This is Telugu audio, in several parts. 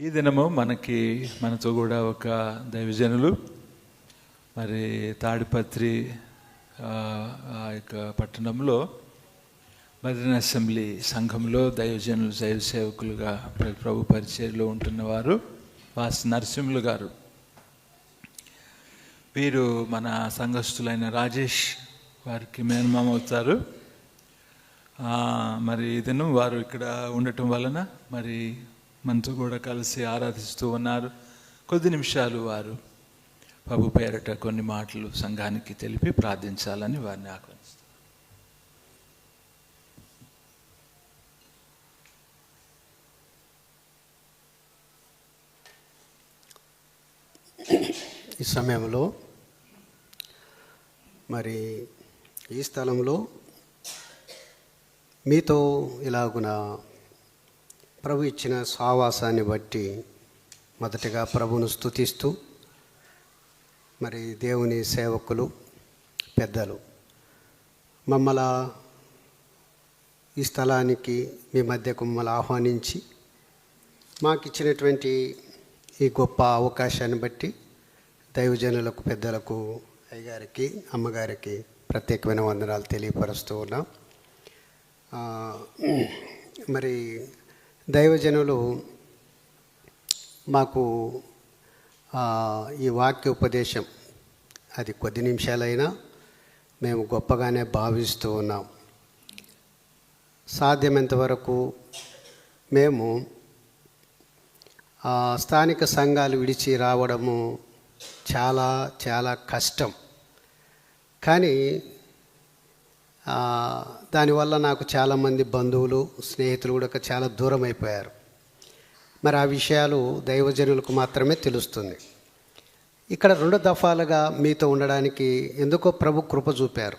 ఈ దినము మనకి మనతో కూడా ఒక దైవజనులు మరి తాడిపత్రి ఆ, యొక్క పట్టణంలో మదన అసెంబ్లీ సంఘంలో దైవజనులు దైవ సేవకులుగా ప్రభు పరిచయలో ఉంటున్నవారు వాస్ నరసింహులు గారు. వీరు మన సంఘస్థులైన రాజేష్ వారికి మేనమామ అవుతారు. మరి ఈ దినం వారు ఇక్కడ ఉండటం వలన మరి మనతో కూడా కలిసి ఆరాధిస్తూ ఉన్నారు. కొద్ది నిమిషాలు వారు ప్రభు పేరట కొన్ని మాటలు సంఘానికి తెలిపి ప్రార్థించాలని వారిని ఆహ్వానిస్తారు ఈ సమయంలో మరి ఈ స్థలంలో మీతో ఇలాగున ప్రభు ఇచ్చిన సావాసాన్ని బట్టి మొదటగా ప్రభును స్తుతిస్తూ మరి దేవుని సేవకులు పెద్దలు మమ్మల ఈ స్థలానికి మీ మధ్యకు మమ్మల్ని ఆహ్వానించి మాకు ఇచ్చినటువంటి ఈ గొప్ప అవకాశాన్ని బట్టి దైవజనులకు పెద్దలకు అయ్యగారికి అమ్మగారికి ప్రత్యేకమైన వందనాలు తెలియపరుస్తూ ఉన్నాం. మరి దైవజనులు మాకు ఈ వాక్య ఉపదేశం. అది కొద్ది నిమిషాలైనా మేము గొప్పగానే భావిస్తూ ఉన్నాం. సాధ్యమైనంత వరకు మేము స్థానిక సంఘాలు విడిచి రావడము చాలా చాలా కష్టం. కానీ దానివల్ల నాకు చాలామంది బంధువులు స్నేహితులు కూడా చాలా దూరం అయిపోయారు. మరి ఆ విషయాలు దైవజనులకు మాత్రమే తెలుస్తుంది. ఇక్కడ రెండు దఫాలుగా మీతో ఉండడానికి ఎందుకో ప్రభు కృప చూపారు.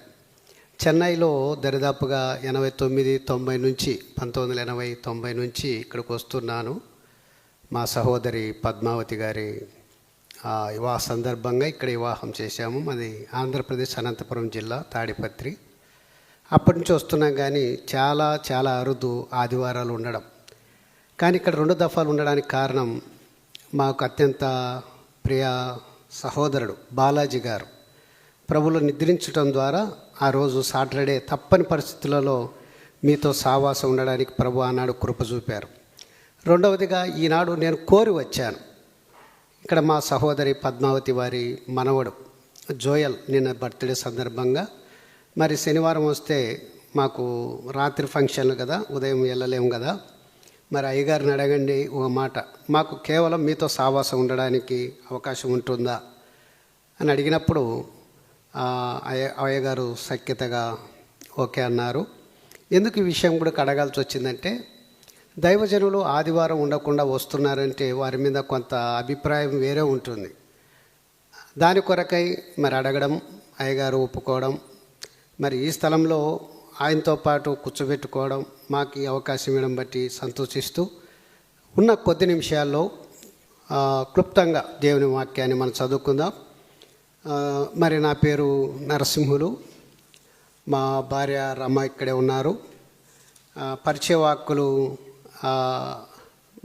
చెన్నైలో దరిదాపుగా ఎనభై తొమ్మిది తొంభై నుంచి పంతొమ్మిది వందల ఎనభై తొంభై నుంచి ఇక్కడికి వస్తున్నాను. మా సహోదరి పద్మావతి గారి ఆ, వివాహ సందర్భంగా ఇక్కడ వివాహం చేశాము. అది ఆంధ్రప్రదేశ్ అనంతపురం జిల్లా తాడిపత్రి. అప్పటి నుంచి వస్తున్నాం కానీ చాలా చాలా అరుదు ఆదివారాలు ఉండడం. కానీ ఇక్కడ రెండు దఫాలు ఉండడానికి కారణం మాకు అత్యంత ప్రియ సహోదరుడు బాలాజీ గారు. ప్రభులు నిద్రించడం ద్వారా ఆ రోజు సాటర్డే తప్పని పరిస్థితులలో మీతో సావాసం ఉండడానికి ప్రభు ఆనాడు కృప చూపారు. రెండవదిగా ఈనాడు నేను కోరి వచ్చాను. ఇక్కడ మా సహోదరి పద్మావతి వారి మనవడు జోయల్ నిన్న బర్త్డే సందర్భంగా మరి శనివారం వస్తే మాకు రాత్రి ఫంక్షన్లు కదా ఉదయం వెళ్ళలేము కదా. మరి అయ్యగారిని అడగండి ఒక మాట మాకు కేవలం మీతో సావాసం ఉండడానికి అవకాశం ఉంటుందా? అని అడిగినప్పుడు అయ్య అయ్యగారు సఖ్యతగా ఓకే అన్నారు. ఎందుకు ఈ విషయం కూడా అడగాల్సి వచ్చిందంటే దైవజనులు ఆదివారం ఉండకుండా వస్తున్నారంటే వారి మీద కొంత అభిప్రాయం వేరే ఉంటుంది. దాని కొరకై మరి అడగడం అయ్యగారు ఒప్పుకోవడం మరి ఈ స్థలంలో ఆయనతో పాటు కూర్చోబెట్టుకోవడం మాకు ఈ అవకాశం ఇవ్వడం బట్టి సంతోషిస్తూ ఉన్న కొద్ది నిమిషాల్లో క్లుప్తంగా దేవుని వాక్యాన్ని మనం చదువుకుందాం. మరి నా పేరు నరసింహులు. మా భార్య రమ ఇక్కడే ఉన్నారు. పరిచయ వాక్కులు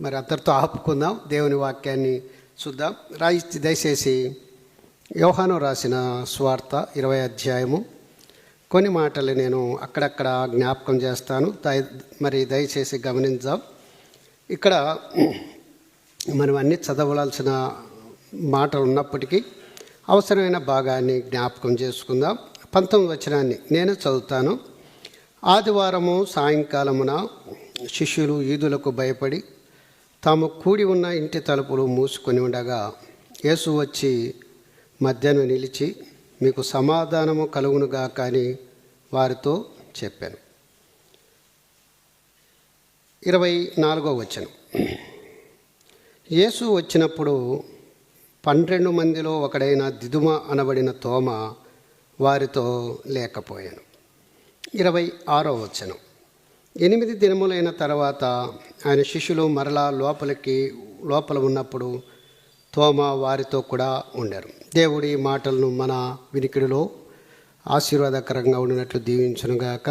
మరి అందరితో ఆపుకుందాం. దేవుని వాక్యాన్ని చూద్దాం. రాయి దయచేసి యోహాను రాసిన స్వార్థ ఇరవై అధ్యాయము కొన్ని మాటలు నేను అక్కడక్కడ జ్ఞాపకం చేస్తాను. దయ మరి దయచేసి గమనించాం. ఇక్కడ మనం అన్ని చదవవలసిన మాటలు ఉన్నప్పటికీ అవసరమైన భాగాన్ని జ్ఞాపకం చేసుకుందాం. పంతొమ్మిది వచనాన్ని నేను చదువుతాను. ఆదివారము సాయంకాలమున శిష్యులు ఈదులకు భయపడి తాము కూడి ఉన్న ఇంటి తలుపులు మూసుకొని ఉండగా యేసు వచ్చి మధ్యను నిలిచి మీకు సమాధానము కలుగునుగా కానీ వారితో చెప్పాను. ఇరవై నాలుగో వచనం. యేసు వచ్చినప్పుడు పన్నెండు మందిలో ఒకడైన దిదుమ అనబడిన తోమ వారితో లేకపోయాను. ఇరవై ఆరో వచనం. ఎనిమిది దినములైన తర్వాత ఆయన శిష్యులు మరలా లోపలికి లోపల ఉన్నప్పుడు తోమ వారితో కూడా ఉండారు. దేవుడి ఈ మాటలను మన వినికిడిలో ఆశీర్వాదకరంగా ఉండినట్లు దీవించునుగాక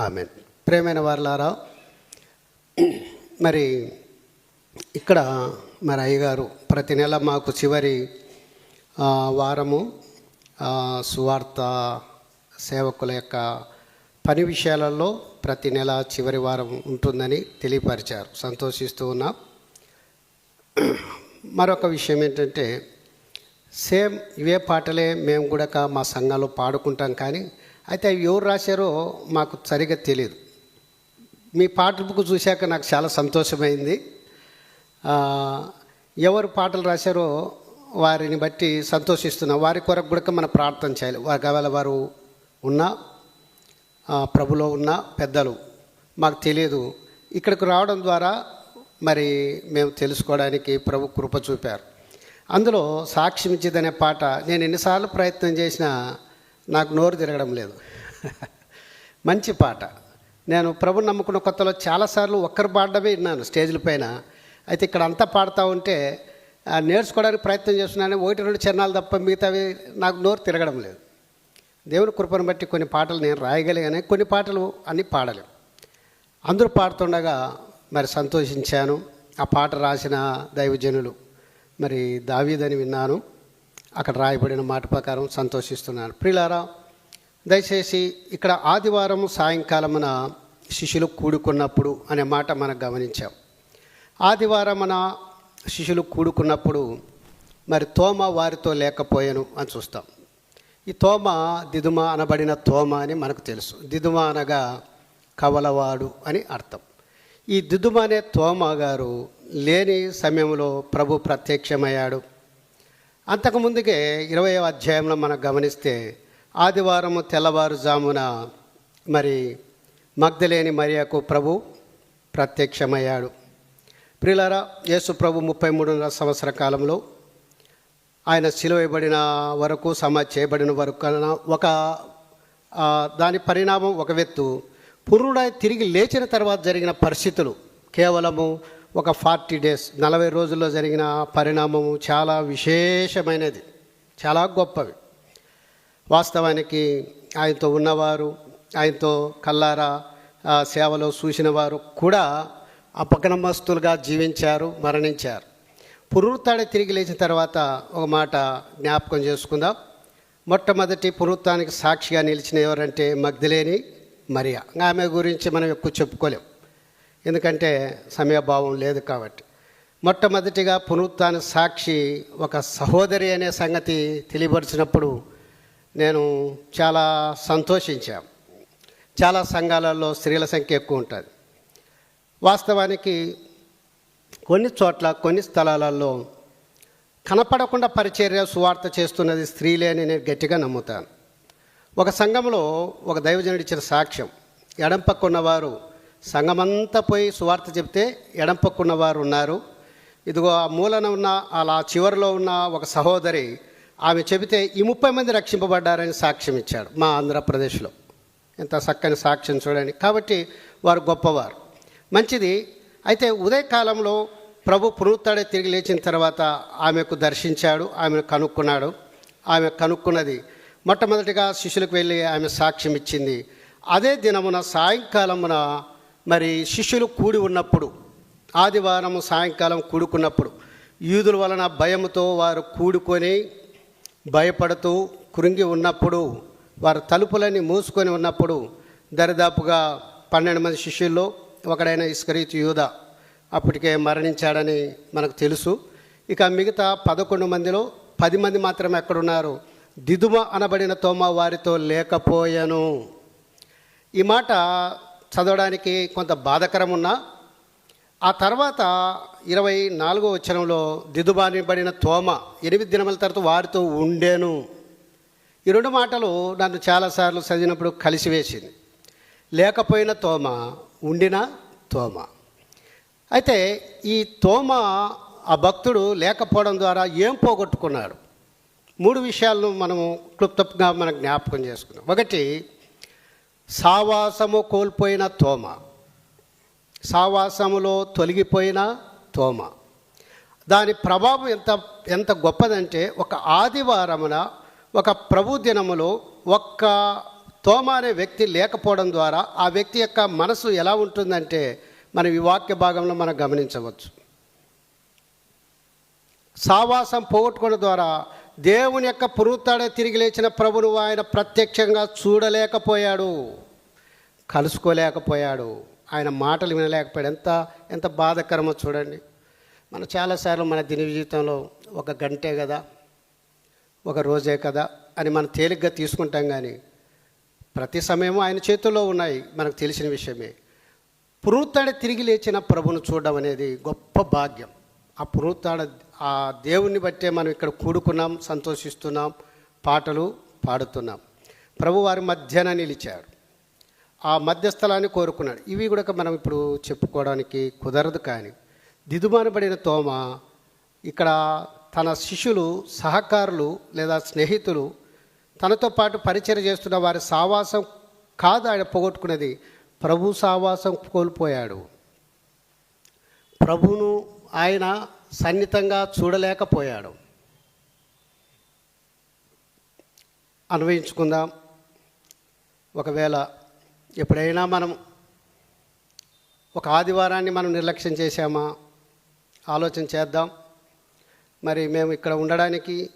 ఆమె ప్రేమైన వారలారా మరి ఇక్కడ మరి అయ్యగారు ప్రతి నెల మాకు చివరి వారము సువార్త సేవకుల యొక్క పని విషయాలలో ప్రతి నెల చివరి వారం ఉంటుందని తెలియపరిచారు. సంతోషిస్తూ ఉన్నాం. మరొక విషయం ఏంటంటే సేమ్ ఇవే పాటలే మేము కూడా కా- మా సంఘాలు పాడుకుంటాం కానీ అయితే అవి ఎవరు రాశారో మాకు సరిగ్గా తెలియదు మీ పాటల బుక్ చూశాక నాకు చాలా సంతోషమైంది. ఎవరు పాటలు రాశారో వారిని బట్టి సంతోషిస్తున్నాం. వారి కొరకు కూడా మనం ప్రార్థన చేయాలి. వారి ఒకవేళ వారు ఉన్నా ప్రభులో ఉన్న పెద్దలు మాకు తెలియదు ఇక్కడికి రావడం ద్వారా మరి మేము తెలుసుకోవడానికి ప్రభు కృప చూపారు. అందులో సాక్ష్యం ఇచ్చిదనే పాట నేను ఎన్నిసార్లు ప్రయత్నం చేసినా నాకు నోరు తిరగడం లేదు. మంచి పాట. నేను ప్రభు నమ్ముకున్న కొత్తలో చాలాసార్లు ఒక్కరు పాడడమే విన్నాను స్టేజ్ల పైన. అయితే ఇక్కడ అంతా పాడుతూ ఉంటే నేర్చుకోవడానికి ప్రయత్నం చేస్తున్నాను ఒకటి రెండు చరణాలు తప్ప మిగతావి నాకు నోరు తిరగడం లేదు. దేవుని కృపను బట్టి కొన్ని పాటలు నేను రాయగలిగానే కొన్ని పాటలు అన్నీ పాడలేం. అందరూ పాడుతుండగా మరి సంతోషించాను. ఆ పాట రాసిన దైవజనులు. మరి దావీదని విన్నాను. అక్కడ రాయబడిన మాట ప్రకారం సంతోషిస్తున్నాను. ప్రిలారా దయచేసి ఇక్కడ ఆదివారం సాయంకాలమున శిష్యులు కూడుకున్నప్పుడు అనే మాట మనం గమనించాం. ఆదివారమున శిష్యులు కూడుకున్నప్పుడు మరి తోమ వారితో లేకపోయాను అని చూస్తాం. ఈ తోమ దిదుమ అనబడిన తోమ అని మనకు తెలుసు. దిదుమ అనగా కవలవాడు అని అర్థం. ఈ దిదుమ అనే తోమ గారు లేని సమయంలో ప్రభు ప్రత్యక్షమయ్యాడు. అంతకుముందుకే ఇరవై అధ్యాయంలో మనం గమనిస్తే ఆదివారం తెల్లవారుజామున మరి మగ్ధలేని మరియకు ప్రభు ప్రత్యక్షమయ్యాడు. ప్రిలరా యేసు ప్రభు ముప్పై మూడున్నర సంవత్సర కాలంలో ఆయన సిలువబడిన వరకు సమ చేయబడిన వరకు ఒక దాని పరిణామం ఒక వ్యక్తు పురుడై తిరిగి లేచిన తర్వాత జరిగిన పరిస్థితులు. కేవలము ఒక ఫార్టీ డేస్ నలభై రోజుల్లో జరిగిన పరిణామము చాలా విశేషమైనది. చాలా గొప్పవి. వాస్తవానికి ఆయనతో ఉన్నవారు ఆయనతో కల్లారా సేవలో చూసిన వారు కూడా అపగనమస్తులుగా జీవించారు మరణించారు. పునరుత్థానం తిరిగి లేచిన తర్వాత ఒక మాట జ్ఞాపకం చేసుకుందాం. మొట్టమొదటి పునరుత్థానికి సాక్షిగా నిలిచిన ఎవరంటే మగ్ధులేని మరియా ఆమె గురించి మనం ఎక్కువ చెప్పుకోలేం. ఎందుకంటే సమయభావం లేదు కాబట్టి. మొట్టమొదటిగా పునరుత్న సాక్షి ఒక సహోదరి అనే సంగతి తెలియపరిచినప్పుడు నేను చాలా సంతోషించాను చాలా సంఘాలలో స్త్రీల సంఖ్య ఎక్కువ ఉంటుంది. వాస్తవానికి కొన్ని చోట్ల కొన్ని స్థలాలలో కనపడకుండా పరిచర్య సువార్త చేస్తున్నది స్త్రీలే అని నేను గట్టిగా నమ్ముతాను. ఒక సంఘంలో ఒక దైవజనుడు ఇచ్చిన సాక్ష్యం. ఎడం పక్క ఉన్నవారు సంఘమంతా పోయి సువార్త చెప్తే ఎడం పక్క ఉన్నవారు ఉన్నారు. ఇదిగో ఆ మూలన ఉన్న అలా చివరిలో ఉన్న ఒక సహోదరి ఆమె చెబితే ఈ ముప్పై మంది రక్షింపబడ్డారని సాక్ష్యం ఇచ్చాడు మా ఆంధ్రప్రదేశ్లో. ఎంత చక్కని సాక్ష్యం చూడండి. కాబట్టి వారు గొప్పవారు. మంచిది. అయితే ఉదయకాలంలో ప్రభు పునరుత్తాడే తిరిగి లేచిన తర్వాత ఆమెకు దర్శించాడు ఆమెను కనుక్కున్నాడు. ఆమె కనుక్కున్నది మొట్టమొదటిగా శిష్యులకు వెళ్ళి ఆమె సాక్ష్యం ఇచ్చింది. అదే దినమున సాయంకాలమున మరి శిష్యులు కూడి ఉన్నప్పుడు ఆదివారం సాయంకాలం కూడుకున్నప్పుడు యూదుల వలన భయముతో వారు కూడుకొని భయపడుతూ కృంగి ఉన్నప్పుడు వారు తలుపులన్నీ మూసుకొని ఉన్నప్పుడు దరిదాపుగా పన్నెండు మంది శిష్యుల్లో ఒకడైన ఇస్కరీతు యూద అప్పటికే మరణించాడని మనకు తెలుసు. ఇక మిగతా పదకొండు మందిలో పది మంది మాత్రమే ఎక్కడున్నారు దిదుమ అనబడిన తోమ వారితో లేకపోయాను. ఈ మాట చదవడానికి కొంత బాధకరం ఉన్నా ఆ తర్వాత ఇరవై నాలుగో వచనంలో దిదుబానిబడిన తోమ ఎనిమిది దినముల తర్వాత వారితో ఉండేను. ఈ రెండు మాటలు నన్ను చాలాసార్లు చదివినప్పుడు కలిసివేసింది లేకపోయిన తోమ ఉండిన తోమ. అయితే ఈ తోమ ఆ భక్తుడు లేకపోవడం ద్వారా ఏం పోగొట్టుకున్నాడు మూడు విషయాలను మనము క్లుప్తంగా మనం జ్ఞాపకం చేసుకున్నాం. ఒకటి సావాసము కోల్పోయిన తోమ. సావాసములో తొలగిపోయిన తోమ. దాని ప్రభావం ఎంత ఎంత గొప్పదంటే ఒక ఆదివారమున ఒక ప్రభు దినములో ఒక్క తోమ అనే వ్యక్తి లేకపోవడం ద్వారా ఆ వ్యక్తి యొక్క మనసు ఎలా ఉంటుందంటే మనం ఈ వాక్య భాగంలో మనం గమనించవచ్చు. సావాసం పోగొట్టుకోవడం ద్వారా దేవుని యొక్క పురుతాడ తిరిగి లేచిన ప్రభును ఆయన ప్రత్యక్షంగా చూడలేకపోయాడు. కలుసుకోలేకపోయాడు. ఆయన మాటలు వినలేకపోయాడు. ఎంత ఎంత బాధకరమో చూడండి. మనం చాలాసార్లు మన దిన జీవితంలో ఒక గంటే కదా ఒక రోజే కదా అని మనం తేలిగ్గా తీసుకుంటాం కానీ ప్రతి సమయము ఆయన చేతుల్లో ఉన్నాయి మనకు తెలిసిన విషయమే. పురుతాడ తిరిగి లేచిన ప్రభును చూడడం అనేది గొప్ప భాగ్యం. ఆ పునరుత్థాన ఆ దేవుణ్ణి బట్టే మనం ఇక్కడ కూడుకున్నాం సంతోషిస్తున్నాం పాటలు పాడుతున్నాం. ప్రభు వారి మధ్యన నిలిచాడు. ఆ మధ్యస్థలాన్ని కోరుకున్నాడు. ఇవి కూడా మనం ఇప్పుడు చెప్పుకోవడానికి కుదరదు కానీ దిదుమానబడిన తోమ ఇక్కడ తన శిష్యులు సహకారులు లేదా స్నేహితులు తనతో పాటు పరిచయం చేస్తున్న వారి సావాసం కాదు ఆయన పోగొట్టుకున్నది. ప్రభు సావాసం కోల్పోయాడు. ప్రభును ఆయన సన్నిహితంగా చూడలేకపోయాడు. అన్వయించుకుందాం ఒకవేళ ఎప్పుడైనా మనం ఒక ఆదివారాన్ని మనం నిర్లక్ష్యం చేశామా? ఆలోచన చేద్దాం. మరి మేము ఇక్కడ ఉండడానికి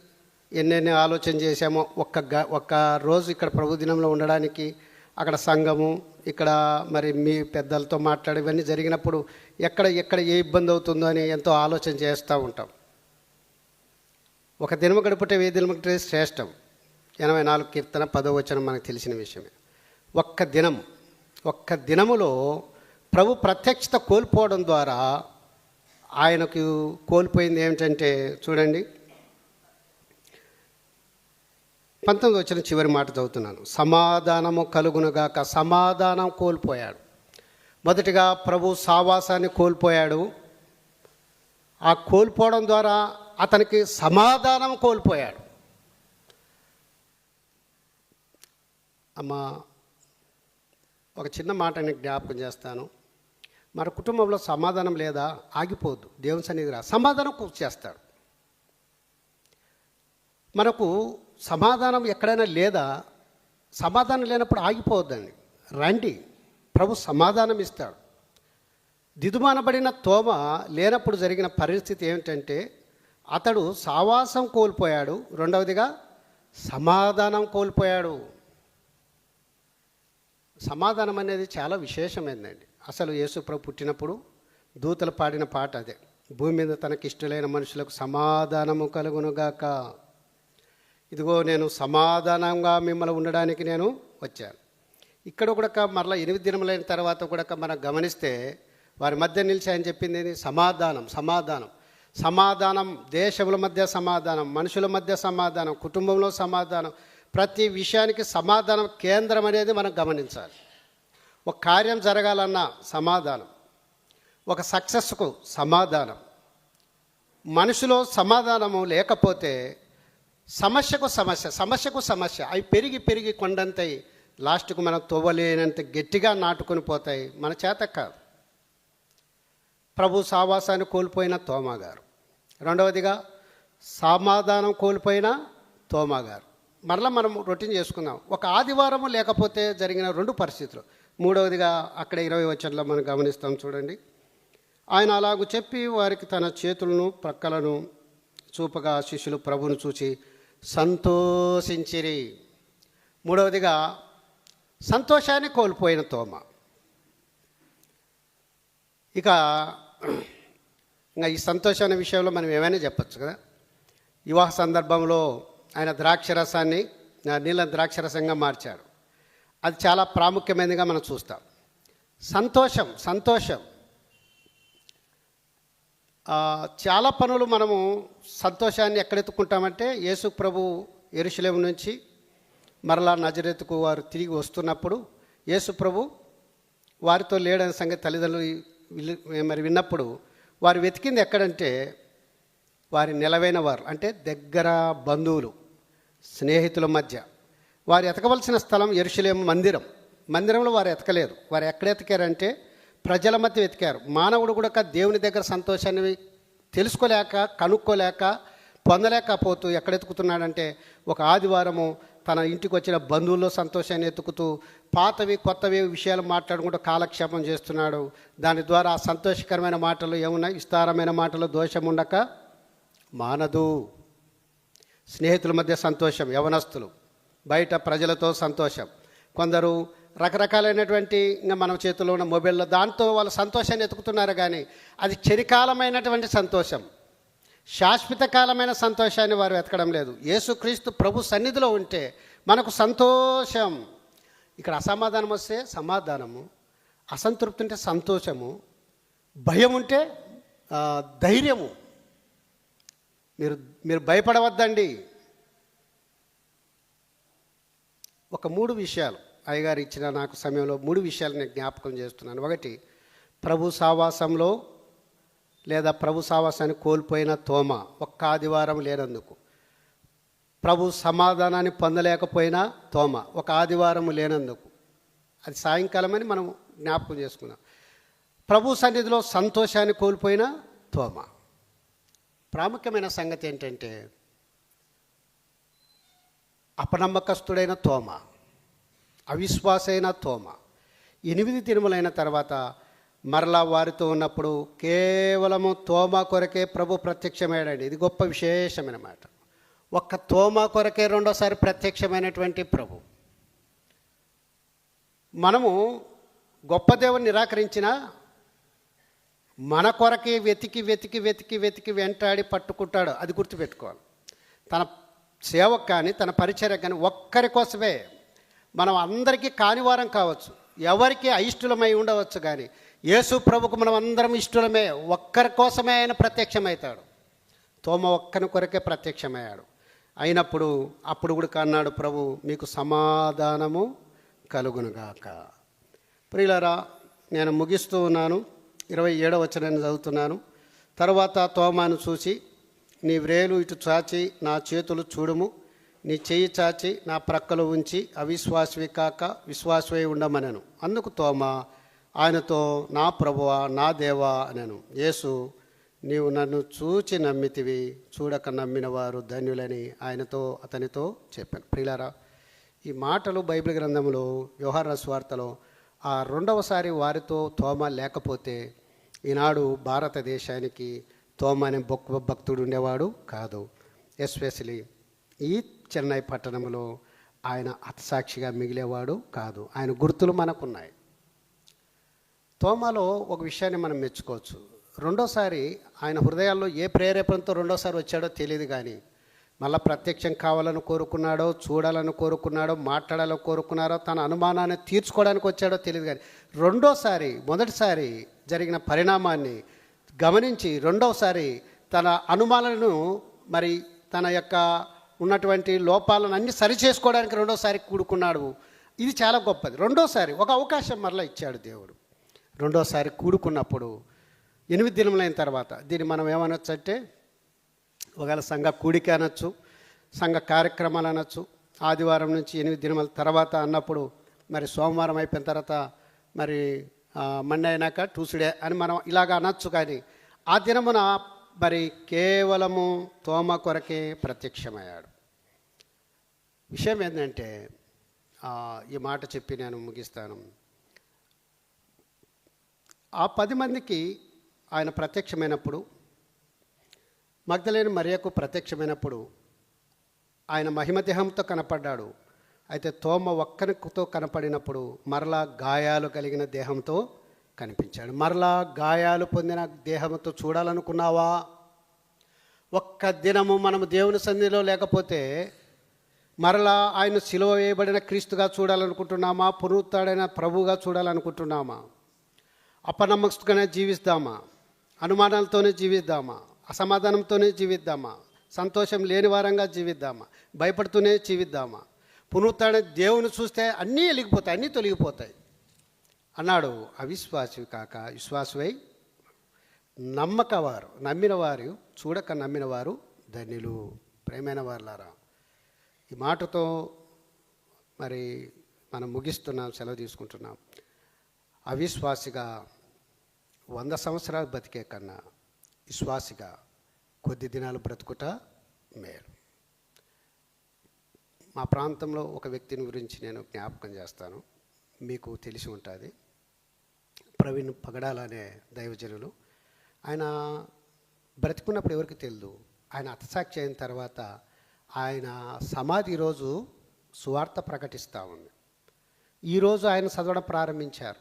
ఎన్నెన్ని ఆలోచన చేశామో ఒక్క గ ఒక్క రోజు ఇక్కడ ప్రభు దినంలో ఉండడానికి అక్కడ సంఘము ఇక్కడ మరి మీ పెద్దలతో మాట్లాడి ఇవన్నీ జరిగినప్పుడు ఎక్కడ ఎక్కడ ఏ ఇబ్బంది అవుతుందో అని ఎంతో ఆలోచన చేస్తూ ఉంటాం. ఒక దినము గడుపుటే ఏ దినము శ్రేష్టం. ఎనభై నాలుగు కీర్తన పదో వచనం మనకు తెలిసిన విషయమే. ఒక్క దినం ఒక్క దినములో ప్రభు ప్రత్యక్షత కోల్పోవడం ద్వారా ఆయనకు కోల్పోయింది ఏమిటంటే చూడండి. పంతొమ్మిది వచ్చిన చివరి మాట చదువుతున్నాను. సమాధానము కలుగునుగాక సమాధానం కోల్పోయాడు. మొదటిగా ప్రభు సావాసాన్ని కోల్పోయాడు. ఆ కోల్పోవడం ద్వారా అతనికి సమాధానం కోల్పోయాడు. అమ్మా ఒక చిన్న మాట నేను జ్ఞాపకం చేస్తాను. మన కుటుంబంలో సమాధానం లేదా? ఆగిపోద్దు. దేవుని సన్నిధి రా. సమాధానం చేస్తాడు. మనకు సమాధానం ఎక్కడైనా లేదా సమాధానం లేనప్పుడు ఆగిపోవద్దండి. రండి. ప్రభు సమాధానం ఇస్తాడు. దిదుమానబడిన తోమ లేనప్పుడు జరిగిన పరిస్థితి ఏమిటంటే అతడు సావాసం కోల్పోయాడు. రెండవదిగా సమాధానం కోల్పోయాడు. సమాధానం అనేది చాలా విశేషమైందండి. అసలు యేసుప్రభు పుట్టినప్పుడు దూతలు పాడిన పాట అదే. భూమి మీద తనకిష్టలైన మనుషులకు సమాధానము కలుగునుగాక. ఇదిగో నేను సమాధానంగా మిమ్మల్ని ఉండడానికి నేను వచ్చాను. ఇక్కడ కూడా మరలా ఎనిమిది దినములైన తర్వాత కూడా మనం గమనిస్తే వారి మధ్య నిలిచి ఆయన చెప్పింది ఏంది? సమాధానం సమాధానం. సమాధానం దేశముల మధ్య సమాధానం మనుషుల మధ్య సమాధానం కుటుంబంలో సమాధానం. ప్రతి విషయానికి సమాధానం కేంద్రం అనేది మనం గమనించాలి. ఒక కార్యం జరగాలన్నా సమాధానం. ఒక సక్సెస్కు సమాధానం. మనుషులో సమాధానము లేకపోతే సమస్యకు సమస్య సమస్యకు సమస్య. అవి పెరిగి పెరిగి కొండంతయి లాస్ట్కు మనం తవ్వలేనంత గట్టిగా నాటుకొని పోతాయి. మన చేత కాదు. ప్రభు సావాసాన్ని కోల్పోయిన తోమా గారు రెండవదిగా సమాధానం కోల్పోయిన తోమా గారు మరలా మనం రొటీన్ చేసుకుందాం. ఒక ఆదివారము లేకపోతే జరిగిన రెండు పరిస్థితులు. మూడవదిగా అక్కడ ఇరవై వచ్చంలో మనం గమనిస్తాం చూడండి. ఆయన అలాగూ చెప్పి వారికి తన చేతులను ప్రక్కలను చూపగా శిష్యులు ప్రభును చూచి సంతోషించిరి. మూడవదిగా సంతోషాన్ని కోల్పోయిన తోమ. ఇక ఇంకా ఈ సంతోషం అనే విషయంలో మనం ఏమైనా చెప్పచ్చు కదా? వివాహ సందర్భంలో ఆయన ద్రాక్షరసాన్ని నీళ్ళ ద్రాక్షరసంగా మార్చాడు అది చాలా ప్రాముఖ్యమైనదిగా మనం చూస్తాం. సంతోషం సంతోషం. చాలా పనులు మనము సంతోషాన్ని ఎక్కడెత్తుకుంటామంటే యేసు ప్రభు ఎరుశలేం నుంచి మరలా నజరెత్తుకు వారు తిరిగి వస్తున్నప్పుడు యేసు ప్రభు వారితో లేడని సంగతి తల్లిదండ్రులు మరి విన్నప్పుడు వారు వెతికింది ఎక్కడంటే వారి నిలవైన వారు అంటే దగ్గర బంధువులు స్నేహితుల మధ్య. వారు ఎతకవలసిన స్థలం ఎరుషలేం మందిరం. మందిరంలో వారు ఎతకలేదు. వారు ఎక్కడ ఎతకారంటే ప్రజల మధ్య వెతికారు. మానవుడు కూడా దేవుని దగ్గర సంతోషాన్ని తెలుసుకోలేక కనుక్కోలేక పొందలేకపోతూ ఎక్కడ ఎతుకుతున్నాడంటే ఒక ఆదివారము తన ఇంటికి వచ్చిన బంధువుల్లో సంతోషాన్ని ఎతుకుతూ పాతవి కొత్తవి విషయాలు మాట్లాడుకుంటూ కాలక్షేపం చేస్తున్నాడు. దాని ద్వారా సంతోషకరమైన మాటలు ఏమున్నాయి విస్తారమైన మాటలు దోషం ఉండక మానదు. స్నేహితుల మధ్య సంతోషం యవనస్తులు బయట ప్రజలతో సంతోషం. కొందరు రకరకాలైనటువంటి ఇంకా మన చేతిలో ఉన్న మొబైల్లో దాంతో వాళ్ళ సంతోషాన్ని ఎతుకుతున్నారు కానీ అది చరికాలమైనటువంటి సంతోషం. శాశ్వతకాలమైన సంతోషాన్ని వారు వెతకడం లేదు. యేసుక్రీస్తు ప్రభు సన్నిధిలో ఉంటే మనకు సంతోషం. ఇక్కడ అసమాధానం వస్తే సమాధానము అసంతృప్తి ఉంటే సంతోషము భయం ఉంటే ధైర్యము. మీరు మీరు భయపడవద్దండి. ఒక మూడు విషయాలు. అయ్యగారు ఇచ్చిన నాకు సమయంలో మూడు విషయాలు నేను జ్ఞాపకం చేస్తున్నాను. ఒకటి ప్రభు సావాసంలో లేదా ప్రభు సావాసాన్ని కోల్పోయిన తోమ ఒక్క ఆదివారం లేనందుకు. ప్రభు సమాధానాన్ని పొందలేకపోయినా తోమ ఒక ఆదివారం లేనందుకు. అది సాయంకాలమని మనం జ్ఞాపకం చేసుకున్నాం. ప్రభు సన్నిధిలో సంతోషాన్ని కోల్పోయిన తోమ. ప్రాముఖ్యమైన సంగతి ఏంటంటే అపనమ్మకస్తుడైన తోమ. అవిశ్వాసైన తోమ ఎనిమిది తిరుమలైన తర్వాత మరలా వారితో ఉన్నప్పుడు కేవలము తోమ కొరకే ప్రభు ప్రత్యక్షమయ్యాడండి. ఇది గొప్ప విశేషమైన మాట. ఒక్క తోమ కొరకే రెండోసారి ప్రత్యక్షమైనటువంటి ప్రభు. మనము గొప్ప దేవుని నిరాకరించిన మన కొరకే వెతికి వెతికి వెతికి వెతికి వెంటాడి పట్టుకుంటాడు. అది గుర్తుపెట్టుకోవాలి. తన సేవకు కానీ తన పరిచర్య కానీ ఒక్కరి కోసమే మనం అందరికీ కానివారం కావచ్చు. ఎవరికి అయిష్టులమై ఉండవచ్చు కానీ యేసు ప్రభుకు మనం అందరం ఇష్టలమే. ఒక్కరి కోసమే ఆయన ప్రత్యక్షమవుతాడు. తోమ ఒక్కని కొరకే ప్రత్యక్షమయ్యాడు. అయినప్పుడు అప్పుడు కూడా కన్నాడు ప్రభు మీకు సమాధానము కలుగునుగాక. ప్రియులరా నేను ముగిస్తూ ఉన్నాను. ఇరవై ఏడవ వచనాన్ని చదువుతున్నాను. తర్వాత తోమాను చూసి నీ వ్రేలు ఇటు చాచి నా చేతులు చూడుము. నీ చెయ్యి చాచి నా ప్రక్కలో ఉంచి అవిశ్వాసవి కాక విశ్వాసమై ఉండమనను. అందుకు తోమ ఆయనతో నా ప్రభువా నా దేవా అనను. యేసు నీవు నన్ను చూచి నమ్మితివి చూడక నమ్మిన వారు ధన్యులని ఆయనతో అతనితో చెప్పాను. ప్రియులారా ఈ మాటలు బైబిల్ గ్రంథంలో వ్యవహార స్వార్తలో ఆ రెండవసారి వారితో తోమ లేకపోతే ఈనాడు భారతదేశానికి తోమ అనే భక్తుడు ఉండేవాడు కాదు. ఎస్పెషలీ ఈ చెన్నై పట్టణంలో ఆయన అతసాక్షిగా మిగిలేవాడు కాదు. ఆయన గుర్తులు మనకున్నాయి. తోమాలో ఒక విషయాన్ని మనం మెచ్చుకోవచ్చు. రెండోసారి ఆయన హృదయాల్లో ఏ ప్రేరేపణతో రెండోసారి వచ్చాడో తెలియదు కానీ మళ్ళీ ప్రత్యక్షం కావాలని కోరుకున్నాడో చూడాలని కోరుకున్నాడో మాట్లాడాలని కోరుకున్నారో తన అనుమానాన్ని తీర్చుకోవడానికి వచ్చాడో తెలియదు కానీ రెండోసారి మొదటిసారి జరిగిన పరిణామాన్ని గమనించి రెండోసారి తన అనుమానాలను మరి తన యొక్క ఉన్నటువంటి లోపాలను అన్ని సరి చేసుకోవడానికి రెండోసారి కూడుకున్నాడు. ఇది చాలా గొప్పది. రెండోసారి ఒక అవకాశం మరలా ఇచ్చాడు దేవుడు. రెండోసారి కూడుకున్నప్పుడు ఎనిమిది దినములైన తర్వాత దీన్ని మనం ఏమనొచ్చు అంటే ఒకవేళ సంఘ కూడిక అనొచ్చు సంఘ కార్యక్రమాలు అనొచ్చు ఆదివారం నుంచి ఎనిమిది దినముల తర్వాత అన్నప్పుడు మరి సోమవారం అయిపోయిన తర్వాత మరి మండే అయినాక ట్యూస్డే అని మనం ఇలాగ అనొచ్చు కానీ ఆ దినమున మరి కేవలము తోమ కొరకే ప్రత్యక్షమయ్యాడు. విషయం ఏంటంటే ఈ మాట చెప్పి నేను ముగిస్తాను. ఆ పది మందికి ఆయన ప్రత్యక్షమైనప్పుడు మగ్ధలేని మరియకు ప్రత్యక్షమైనప్పుడు ఆయన మహిమదేహంతో కనపడ్డాడు. అయితే తోమ ఒక్కనితో కనపడినప్పుడు మరలా గాయాలు కలిగిన దేహంతో కనిపించాడు. మరలా గాయాలు పొందిన దేహంతో చూడాలనుకున్నావా? ఒక్క దినము మనము దేవుని సన్నిధిలో లేకపోతే మరలా ఆయన సిలువ వేయబడిన క్రీస్తుగా చూడాలనుకుంటున్నామా? పునరుత్డైన ప్రభువుగా చూడాలనుకుంటున్నామా? అపనమ్మకంగానే జీవిస్తామా? అనుమానాలతోనే జీవిద్దామా? అసమాధానంతోనే జీవిద్దామా? సంతోషం లేని వారంగా జీవిద్దామా? భయపడుతూనే జీవిద్దామా? పునరుత్డైన దేవుని చూస్తే అన్నీ వెలిగిపోతాయి అన్నీ తొలగిపోతాయి. అన్నాడు అవిశ్వాసి కాక విశ్వాసువై నమ్మకవారు నమ్మిన వారు చూడక నమ్మిన వారు ధన్యులు. ప్రేమైన వారులారా ఈ మాటతో మరి మనం ముగిస్తున్నాం సెలవు తీసుకుంటున్నాం. అవిశ్వాసిగా వంద సంవత్సరాలు బతికే కన్నా విశ్వాసిగా కొద్ది దినాలు బ్రతుకుట మేలు. మా ప్రాంతంలో ఒక వ్యక్తిని గురించి నేను జ్ఞాపకం చేస్తాను. మీకు తెలిసి ఉంటుంది. ప్రవీణ్ పగడాల అనే దైవజనులు. ఆయన బ్రతికున్నప్పుడు ఎవరికి తెలియదు ఆయన అతసాక్షి అయిన తర్వాత ఆయన సమాధి రోజు సువార్త ప్రకటిస్తూ ఉంది. ఈరోజు ఆయన చదవడం ప్రారంభించారు.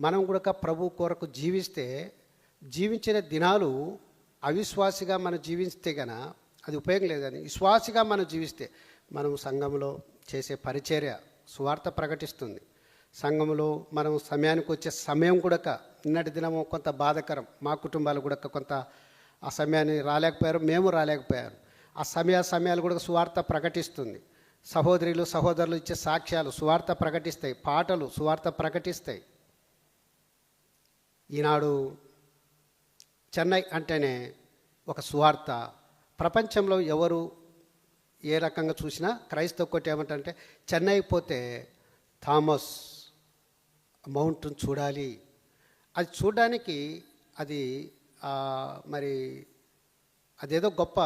మనం కూడా ప్రభు కొరకు జీవిస్తే జీవించిన దినాలు అవిశ్వాసిగా మనం జీవిస్తే గన అది ఉపయోగం లేదని విశ్వాసిగా మనం జీవిస్తే మనం సంఘంలో చేసే పరిచర్య సువార్త ప్రకటిస్తుంది. సంఘంలో మనం సమయానికి వచ్చే సమయం కూడా నిన్నటి దినము కొంత బాధకరం మా కుటుంబాలు కూడా కొంత ఆ సమయాన్ని రాలేకపోయారు మేము రాలేకపోయారు. ఆ సమయ సమయాలు కూడా సువార్త ప్రకటిస్తుంది. సహోదరులు సహోదరులు ఇచ్చే సాక్ష్యాలు సువార్త ప్రకటిస్తాయి. పాటలు సువార్త ప్రకటిస్తాయి. ఈనాడు చెన్నై అంటేనే ఒక సువార్త. ప్రపంచంలో ఎవరు ఏ రకంగా చూసినా క్రైస్తవ ఒకటి ఏమంటే చెన్నై పోతే థామస్ మౌంట్ చూడాలి. అది చూడడానికి అది మరి అదేదో గొప్ప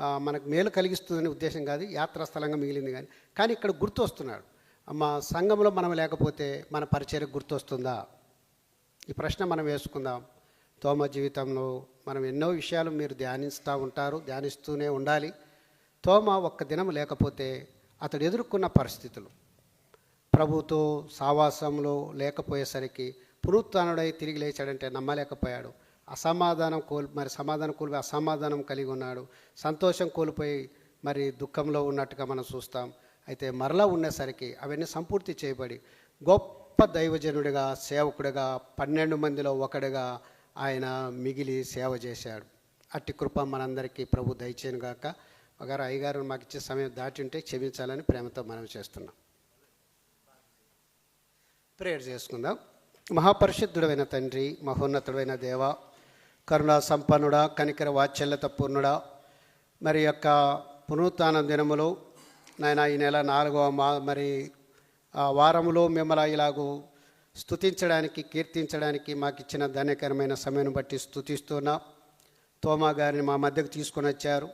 మనకు మేలు కలిగిస్తుందనే ఉద్దేశం కాదు యాత్రా స్థలంగా మిగిలింది కానీ కానీ ఇక్కడ గుర్తు వస్తున్నాడు మా సంఘంలో మనం లేకపోతే మన పరిచయం గుర్తొస్తుందా? ఈ ప్రశ్న మనం వేసుకుందాం. తోమ జీవితంలో మనం ఎన్నో విషయాలు మీరు ధ్యానిస్తూ ఉంటారు ధ్యానిస్తూనే ఉండాలి. తోమ ఒక్క దినం లేకపోతే అతడు ఎదుర్కొన్న పరిస్థితులు. ప్రభుతో సావాసంలో లేకపోయేసరికి పునరుత్నుడై తిరిగి లేచాడంటే నమ్మలేకపోయాడు. అసమాధానం కోల్ మరి సమాధానం కోల్పోయి అసమాధానం కలిగి ఉన్నాడు. సంతోషం కోల్పోయి మరి దుఃఖంలో ఉన్నట్టుగా మనం చూస్తాం. అయితే మరలా ఉండేసరికి అవన్నీ సంపూర్తి చేయబడి గొప్ప దైవజనుడిగా సేవకుడిగా పన్నెండు మందిలో ఒకడిగా ఆయన మిగిలి సేవ చేశాడు. అట్టి కృప మనందరికీ ప్రభు దయచేయను గాక. ఒకరు అయ్యగారు మాకు ఇచ్చే సమయం దాటి ఉంటే క్షమించాలని ప్రేమతో మనం చేస్తున్నాం. ప్రేయర్ చేసుకుందాం. మహాపరిశుద్ధుడైన తండ్రి మహోన్నతుడైన దేవ కరుణా సంపన్నుడా కనికర వాత్సల్యత పూర్ణుడా. మరి యొక్క పునరుత్న దినములో నాయన ఈ నెల నాలుగవ మా మరి ఆ వారములో మిమ్మల్ని ఇలాగూ స్థుతించడానికి కీర్తించడానికి మాకు ఇచ్చిన ధన్యకరమైన సమయం బట్టి స్థుతిస్తున్నా తోమా గారిని మా మధ్యకు తీసుకొని వచ్చారు.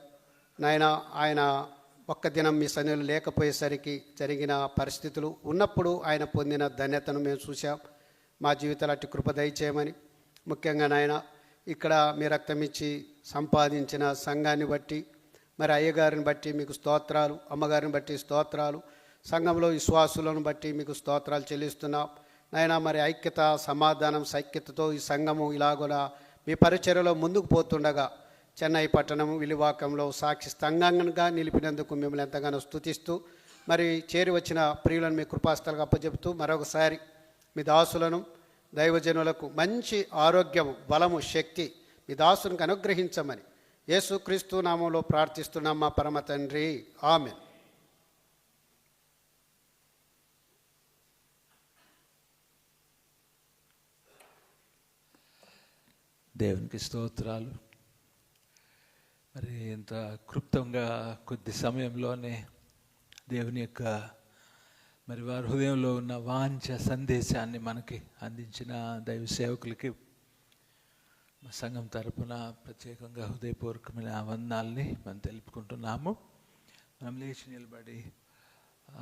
నాయన ఆయన ఒక్క దినం మీ సన్నిధిలో లేకపోయేసరికి జరిగిన పరిస్థితులు ఉన్నప్పుడు ఆయన పొందిన ధన్యతను మేము చూసాం మా జీవితాలు అట్టి కృప దయచేయమని. ముఖ్యంగా నాయన ఇక్కడ మీ రక్తం ఇచ్చి సంపాదించిన సంఘాన్ని బట్టి మరి అయ్యగారిని బట్టి మీకు స్తోత్రాలు అమ్మగారిని బట్టి స్తోత్రాలు సంఘంలో విశ్వాసులను బట్టి మీకు స్తోత్రాలు చెల్లిస్తున్నాం. నాయన మరి ఐక్యత సమాధానం సైక్యతతో ఈ సంఘము ఇలాగున మీ పరిచర్యలో ముందుకు పోతుండగా చెన్నై పట్టణం విలువాకంలో సాక్షి స్తంగంగా నిలిపినందుకు మిమ్మల్ని ఎంతగానో స్థుతిస్తూ మరి చేరి వచ్చిన ప్రియులను మీ కృపాస్థలుగా అప్పచెబుతూ మరొకసారి మీ దాసులను దైవజనులకు మంచి ఆరోగ్యము బలము శక్తి మీ దాసునికి అనుగ్రహించమని యేసుక్రీస్తు నామంలో ప్రార్థిస్తున్నాం మా పరమ తండ్రి. ఆమె దేవునికి స్తోత్రాలు. మరి ఇంత క్లుప్తంగా కొద్ది సమయంలోనే దేవుని యొక్క మరి వారి హృదయంలో ఉన్న వాంఛ సందేశాన్ని మనకి అందించిన దైవ సేవకులకి మా సంఘం తరపున ప్రత్యేకంగా హృదయపూర్వకమైన వందనాల్ని మనం తెలుపుకుంటున్నాము. మనం లేచి నిలబడి